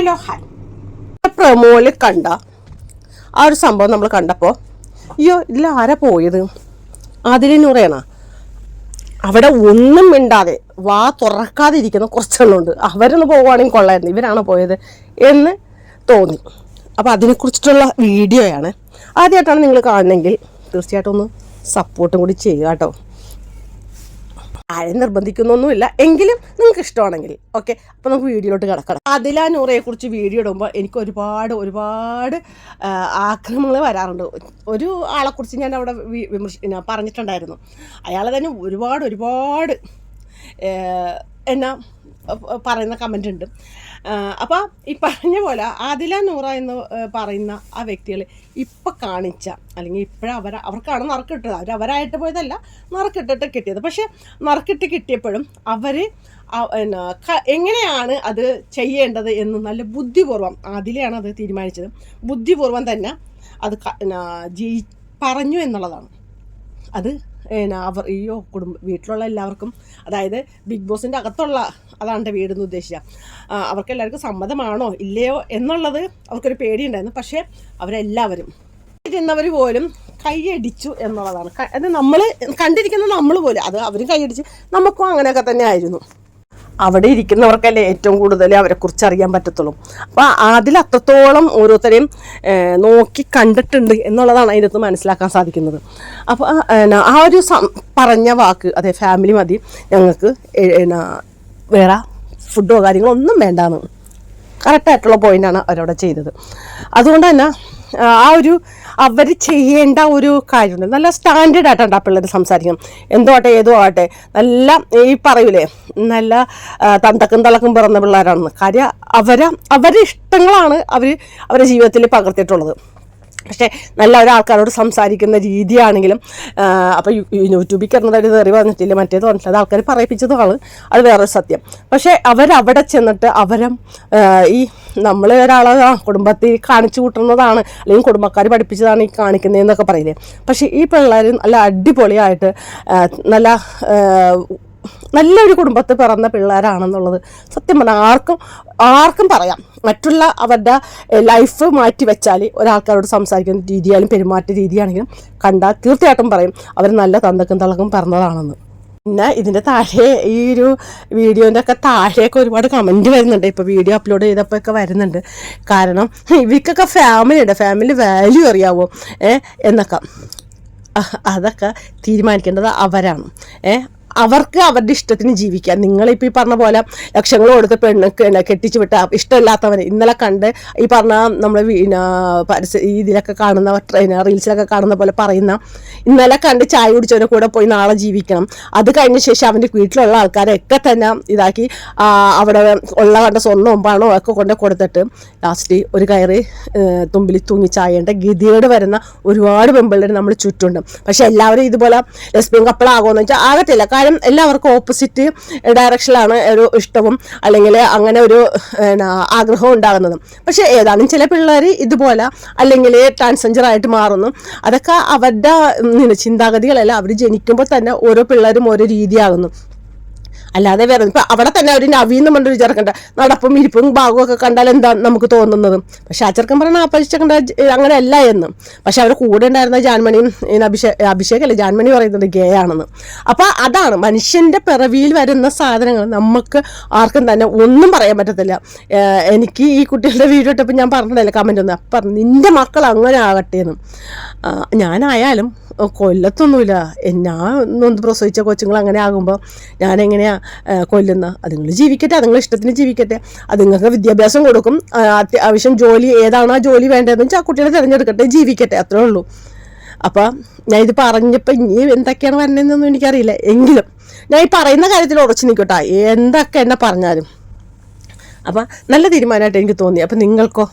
Hello hi പ്രൊമോയിൽ കണ്ട ആ ഒരു സംഭവം നമ്മൾ കണ്ടപ്പോൾ അയ്യോ ഇല്ല ആരാ പോയത്? അതിലിനൂറയാണ അവിടെ ഒന്നും മിണ്ടാതെ വാ തുറക്കാതെ ഇരിക്കുന്ന കുറച്ചെണ്ണമുണ്ട്. അവരൊന്ന് പോവുകയാണെങ്കിൽ കൊള്ളായിരുന്നു. ഇവരാണോ പോയത് എന്ന് തോന്നി. അപ്പോൾ അതിനെക്കുറിച്ചിട്ടുള്ള വീഡിയോയാണ് ആദ്യമായിട്ടാണ് നിങ്ങൾ കാണണമെങ്കിൽ തീർച്ചയായിട്ടും ഒന്ന് സപ്പോർട്ടും കൂടി ചെയ്യുക കേട്ടോ. ആരും നിർബന്ധിക്കുന്നൊന്നുമില്ല. എങ്കിലും നിങ്ങൾക്ക് ഇഷ്ടമാണെങ്കിൽ ഓക്കെ അപ്പോൾ നമുക്ക് വീഡിയോയിലോട്ട് കിടക്കണം അതിലാ നൂറയെ കുറിച്ച് വീഡിയോ ഇടുമ്പോൾ എനിക്ക് ഒരുപാട് ഒരുപാട് ആക്രമണങ്ങൾ വരാറുണ്ട്. ഒരു ആളെക്കുറിച്ച് ഞാൻ അവിടെ വിമർശ പറഞ്ഞിട്ടുണ്ടായിരുന്നു. അയാൾ തന്നെ ഒരുപാട് ഒരുപാട് എന്നാ പറയുന്ന കമന്റ് ഉണ്ട്. അപ്പോൾ ഈ പറഞ്ഞ പോലെ ആദില നൂറ എന്ന് പറയുന്ന ആ വ്യക്തികൾ ഇപ്പം കാണിച്ച അല്ലെങ്കിൽ ഇപ്പോഴും അവർ അവർക്കാണ് നറുക്കിട്ടത്. അവർ അവരായിട്ട് പോയതല്ല നറുക്കിട്ടിട്ട് കിട്ടിയത്. പക്ഷേ നറുക്കിട്ട് കിട്ടിയപ്പോഴും അവർ എങ്ങനെയാണ് അത് ചെയ്യേണ്ടത് എന്ന് നല്ല ബുദ്ധിപൂർവം അതിലെയാണ് അത് തീരുമാനിച്ചത്. ബുദ്ധിപൂർവം തന്നെ അത് ജയി പറഞ്ഞു എന്നുള്ളതാണ്. അത് അവർ അയ്യോ കുടുംബ വീട്ടിലുള്ള എല്ലാവർക്കും അതായത് ബിഗ് ബോസിന്റെ അകത്തുള്ള അതാണ് എന്റെ വീടെന്ന് ഉദ്ദേശിച്ച അവർക്ക് എല്ലാവർക്കും സമ്മതമാണോ ഇല്ലയോ എന്നുള്ളത് അവർക്കൊരു പേടിയുണ്ടായിരുന്നു. പക്ഷേ അവരെല്ലാവരും ഇരുന്നവർ പോലും കൈയടിച്ചു എന്നുള്ളതാണ്. അത് നമ്മൾ കണ്ടിരിക്കുന്ന നമ്മൾ പോലും അത് അവരും കൈയടിച്ച് നമുക്കും അങ്ങനെയൊക്കെ തന്നെ ആയിരുന്നു. അവിടെ ഇരിക്കുന്നവർക്കല്ലേ ഏറ്റവും കൂടുതൽ അവരെക്കുറിച്ച് അറിയാൻ പറ്റത്തുള്ളൂ. അപ്പോൾ അതിൽ അത്രത്തോളം ഓരോരുത്തരെയും നോക്കി കണ്ടിട്ടുണ്ട് എന്നുള്ളതാണ് അതിനകത്ത് മനസ്സിലാക്കാൻ സാധിക്കുന്നത്. അപ്പോൾ ആ, ഒരു പറഞ്ഞ വാക്ക് അതെ ഫാമിലി മതി ഞങ്ങൾക്ക് വേറെ ഫുഡോ കാര്യങ്ങളോ ഒന്നും വേണ്ടാന്ന്. കറക്റ്റായിട്ടുള്ള പോയിന്റാണ് അവരവിടെ ചെയ്തത്. അതുകൊണ്ട് തന്നെ ആ, ഒരു അവർ ചെയ്യേണ്ട ഒരു കാര്യമുണ്ട്. നല്ല സ്റ്റാൻഡേർഡ് ആയിട്ടാണ് ആ പിള്ളേർ സംസാരിക്കണം എന്തോ ആട്ടെ ഏതോ ആട്ടെ നല്ല ഈ പറയൂലേ നല്ല തന്തക്കും തളക്കും പിറന്ന പിള്ളേരാണെന്ന്. കാര്യം അവരെ അവരുടെ ഇഷ്ടങ്ങളാണ് അവർ അവരുടെ ജീവിതത്തിൽ പകർത്തിയിട്ടുള്ളത്. പക്ഷേ നല്ല ഒരാൾക്കാരോട് സംസാരിക്കുന്ന രീതിയാണെങ്കിലും അപ്പോൾ യൂട്യൂബിൽ കിടന്നതായിട്ട് തെറി പറഞ്ഞിട്ടില്ല മറ്റേത് പറഞ്ഞിട്ടില്ല അത് ആൾക്കാർ പറയിപ്പിച്ചതുമാണ്. അത് വേറൊരു സത്യം. പക്ഷേ അവരവിടെ ചെന്നിട്ട് അവരും ഈ നമ്മൾ ഒരാളെ കുടുംബത്തിൽ കാണിച്ചു കൂട്ടുന്നതാണ് അല്ലെങ്കിൽ കുടുംബക്കാർ പഠിപ്പിച്ചതാണ് ഈ കാണിക്കുന്നതെന്നൊക്കെ പറയില്ലേ. പക്ഷേ ഈ പിള്ളേർ നല്ല അടിപൊളിയായിട്ട് നല്ല നല്ലൊരു കുടുംബത്തിൽ പിറന്ന പിള്ളേരാണെന്നുള്ളത് സത്യം പറഞ്ഞാൽ ആർക്കും ആർക്കും പറയാം. മറ്റുള്ള അവരുടെ ലൈഫ് മാറ്റി വെച്ചാൽ ഒരാൾക്കാരോട് സംസാരിക്കുന്ന രീതിയാലും പെരുമാറ്റ രീതിയാണെങ്കിലും കണ്ടാൽ തീർച്ചയായിട്ടും പറയും. അവർ നല്ല തന്തക്കും തളക്കും പിറന്നതാണെന്ന് പിന്നെ ഇതിന്റെ താഴെ ഈ ഒരു വീഡിയോന്റെ ഒക്കെ താഴെയൊക്കെ ഒരുപാട് കമന്റ് വരുന്നുണ്ട്. ഇപ്പോൾ വീഡിയോ അപ്ലോഡ് ചെയ്തപ്പോൾ ഒക്കെ വരുന്നുണ്ട്. കാരണം ഇവർക്കൊക്കെ ഫാമിലി ഉണ്ട്. ഫാമിലി വാല്യൂ അറിയാവോ? ഏ എന്നൊക്കെ. അതൊക്കെ തീരുമാനിക്കേണ്ടത് അവരാണ്. ഏ അവർക്ക് അവരുടെ ഇഷ്ടത്തിന് ജീവിക്കാം നിങ്ങളിപ്പോൾ ഈ പറഞ്ഞ പോലെ ലക്ഷങ്ങൾ കൊടുത്ത് പെണ്ണ് ക- കെട്ടിച്ചു വിട്ട ഇഷ്ടമില്ലാത്തവന് ഇന്നലെ കണ്ട് ഈ പറഞ്ഞ നമ്മൾ ഇതിലൊക്കെ കാണുന്ന റീൽസിലൊക്കെ കാണുന്ന പോലെ പറയുന്ന ഇന്നലെ കണ്ട് ചായ കുടിച്ചവനെ കൂടെ പോയി നാളെ ജീവിക്കണം. അത് കഴിഞ്ഞ ശേഷം അവന്റെ വീട്ടിലുള്ള ആൾക്കാരെയൊക്കെ തന്നെ ഇതാക്കി അവിടെ ഉള്ള കണ്ട സ്വർണവും പണവും ഒക്കെ കൊണ്ട് കൊടുത്തിട്ട് ലാസ്റ്റ് ഒരു കയറി തുമ്പിൽ തൂങ്ങി ചായേണ്ട ഗതികേട് വരുന്ന ഒരുപാട് പെമ്പിള്ളേർ നമ്മൾ ചുറ്റുണ്ട് പക്ഷെ എല്ലാവരും ഇതുപോലെ ലെസ്ബിയൻ കപ്പിളാകുമെന്ന് വെച്ചാൽ ആകത്തില്ല. കാര്യം എല്ലാവർക്കും ഓപ്പോസിറ്റ് ഡയറക്ഷനിലാണ് ഒരു ഇഷ്ടവും അല്ലെങ്കിൽ അങ്ങനെ ഒരു ആഗ്രഹവും ഉണ്ടാകുന്നത്. പക്ഷേ ഏതാനും ചില പിള്ളേർ ഇതുപോലെ അല്ലെങ്കിൽ ട്രാൻസ്ജെൻഡർ ആയിട്ട് മാറുന്നു. അതൊക്കെ അവരുടെ ചിന്താഗതികളല്ല അവർ ജനിക്കുമ്പോൾ തന്നെ ഓരോ പിള്ളേരും ഓരോ രീതിയാകുന്നു. അല്ലാതെ വേറെ ഇപ്പം അവിടെ തന്നെ ഒരു നവീന്ന് പറഞ്ഞിട്ട് വിചാരിക്കണ്ട നടപ്പും ഇരിപ്പും ഭാഗവും ഒക്കെ കണ്ടാൽ എന്താ നമുക്ക് തോന്നുന്നത്? പക്ഷെ ആ ചെറുക്കൻ പറഞ്ഞ ആ പരീക്ഷക്കണ്ട അങ്ങനെയല്ല എന്ന്. പക്ഷെ അവർ കൂടെ ഉണ്ടായിരുന്ന ജാൻമണിയും അഭിഷേ അഭിഷേക് അല്ലേ? ജാൻമണി പറയുന്നത് ഗേ ആണെന്ന്. അപ്പോൾ അതാണ് മനുഷ്യന്റെ പിറവിയിൽ വരുന്ന സാധനങ്ങൾ നമുക്ക് ആർക്കും തന്നെ ഒന്നും പറയാൻ പറ്റത്തില്ല. എനിക്ക് ഈ കുട്ടികളുടെ വീഡിയോ ഇട്ടപ്പോൾ ഞാൻ പറഞ്ഞിട്ടില്ല കമന്റ് ഒന്നും? അപ്പം നിന്റെ മക്കൾ അങ്ങനെ ആകട്ടെ എന്ന് ഞാനായാലും കൊല്ലത്തൊന്നുമില്ല. ഞാൻ നൊന്ത് പ്രസവിച്ച കൊച്ചുങ്ങൾ അങ്ങനെ ആകുമ്പോൾ ഞാൻ എങ്ങനെയാ കൊല്ലുന്ന? അതുങ്ങൾ ജീവിക്കട്ടെ അതുങ്ങൾ ഇഷ്ടത്തിന് ജീവിക്കട്ടെ. അതുങ്ങൾക്ക് വിദ്യാഭ്യാസം കൊടുക്കും. ആവശ്യം ജോലി ഏതാണ് ആ ജോലി വേണ്ടതെന്ന് വെച്ചാൽ ആ കുട്ടികളെ തിരഞ്ഞെടുക്കട്ടെ ജീവിക്കട്ടെ അത്രേ ഉള്ളൂ. അപ്പം ഞാൻ ഇത് പറഞ്ഞപ്പോൾ ഇനി എന്തൊക്കെയാണ് വരണമെന്നൊന്നും എനിക്കറിയില്ല. എങ്കിലും ഞാൻ ഈ പറയുന്ന കാര്യത്തിൽ ഉറച്ചു നിൽക്കട്ടെ. എന്തൊക്കെ എന്നെ പറഞ്ഞാലും. അപ്പം നല്ല തീരുമാനമായിട്ട് എനിക്ക് തോന്നി അപ്പം നിങ്ങൾക്കോ?